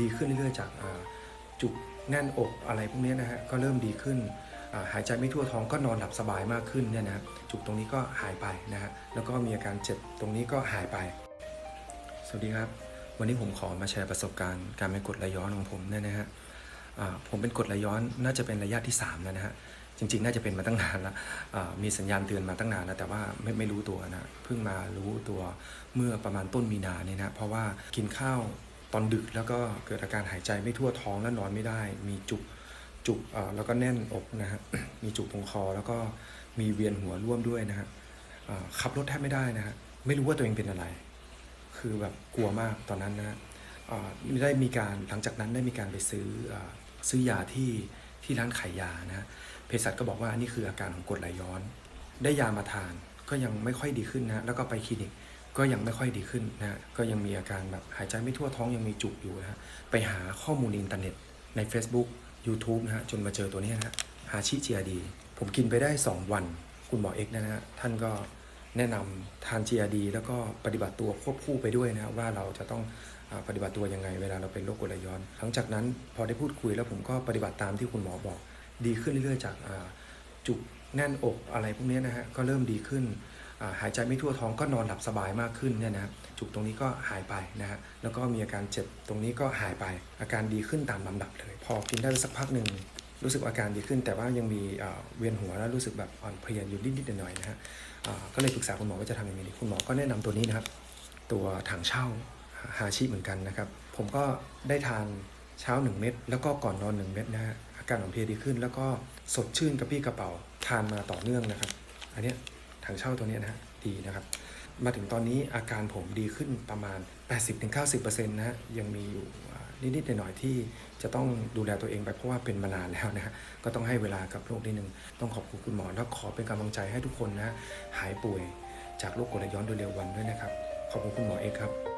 ดีขึ้นเรื่อยๆ จากจุกแน่นอกอะไรพวกนี้นะฮะก็เริ่มดีขึ้นหายใจไม่ทั่วท้องก็นอนหลับสบายมากขึ้นเนี่ยนะจุกตรงนี้ก็หายไปนะฮะแล้วก็มีอาการเจ็บตรงนี้ก็หายไป สวัสดีครับ วันนี้ผมขอมาแชร์ประสบการณ์การเป็นกรดไหลย้อนของผมเนี่ยนะฮะผมเป็นกรดไหลย้อนน่าจะเป็นระยะที่3แล้วนะฮะจริงๆ น่าจะเป็นมาตั้งนานแล้วมีสัญญาณเตือนมาตั้งนานแล้วแต่ว่าไม่ไม่รู้ตัวนะเพิ่งมารู้ตัวเมื่อประมาณต้นมีนาเนี่ยนะเพราะว่ากินข้าว ตอนดึกแล้วก็เกิดอาการหายใจไม่ทั่วท้องและนอนไม่ได้ มีจุกจุกแล้วก็แน่นอกนะฮะมีจุกตรงคอแล้วก็มีเวียนหัวร่วมด้วยนะฮะขับรถแทบไม่ได้นะฮะไม่รู้ว่าตัวเองเป็นอะไร คือแบบกลัวมากตอนนั้นนะฮะได้มีการหลังจากนั้นได้มีการไปซื้ออซื้อยาที่ที่ร้านขายยานะฮะเภสัชก็บอกว่านี่คืออาการของกรดไหลย้อน ได้ยามาทานก็ยังไม่ค่อยดีขึ้นนะแล้วก็ไปคลินิก ก็ยังไม่ค่อยดีขึ้นนะฮะก็ยังมีอาการแบบหายใจไม่ทั่วท้องยังมีจุกอยู่นะฮะไปหาข้อมูลในอินเทอร์เน็ตใน Facebook YouTube นะฮะจนมาเจอตัวนี้นะฮะฮาชิเจียดี ผมกินไปได้ 2 วัน คุณหมอเอกนะฮะท่านก็แนะนำทาน GRD แล้วก็ปฏิบัติตัวควบคู่ไปด้วยนะว่าเราจะต้องปฏิบัติตัวยังไงเวลาเราเป็นโรคกรดไหลย้อน หลังจากนั้นพอได้พูดคุยแล้วผมก็ปฏิบัติตามที่คุณหมอบอก ดีขึ้นเรื่อยๆ จากจุกแน่นอกอะไรพวกนี้นะฮะก็เริ่มดีขึ้น หายใจไม่ทั่วท้องก็นอนหลับสบายมากขึ้นเนี่ยนะจุกตรงนี้ก็หายไปนะฮะแล้วก็มีอาการเจ็บตรงนี้ก็หายไป อาการดีขึ้นตามลำดับเลย พอกินได้สักพักหนึ่งรู้สึกอาการดีขึ้น แต่ว่ายังมีเวียนหัวแล้วรู้สึกแบบอ่อนเพลียอยู่นิดๆหน่อยๆนะฮะก็เลยปรึกษาคุณหมอว่าจะทำยังไงดีคุณหมอก็แนะนำตัวนี้นะครับ ตัวถังเช่าฮาชิเหมือนกันนะครับ ผมก็ได้ทานเช้า 1 เม็ดแล้วก็ก่อนนอน 1 เม็ดนะฮะอาการอ่อนเพลียดีขึ้น แล้วก็สดชื่นกระปี้กระเป๋าทานมาต่อเนื่องนะครับ อันเนี้ย ถังเช่าตัวนี้นะฮะดีนะครับมาถึงตอนนี้อาการผมดีขึ้นประมาณ 80-90%นะฮะยังมีอยู่นิดๆหน่อยๆที่จะต้องดูแลตัวเองไปเพราะว่าเป็นมานานแล้วนะฮะก็ต้องให้เวลากับโรคนิดนึง ต้องขอบคุณคุณหมอแล้วขอเป็นกำลังใจให้ทุกคนนะหายป่วยจากโรคกรดย้อนโดยเร็ววันด้วยนะครับ ขอบคุณคุณหมอเองครับ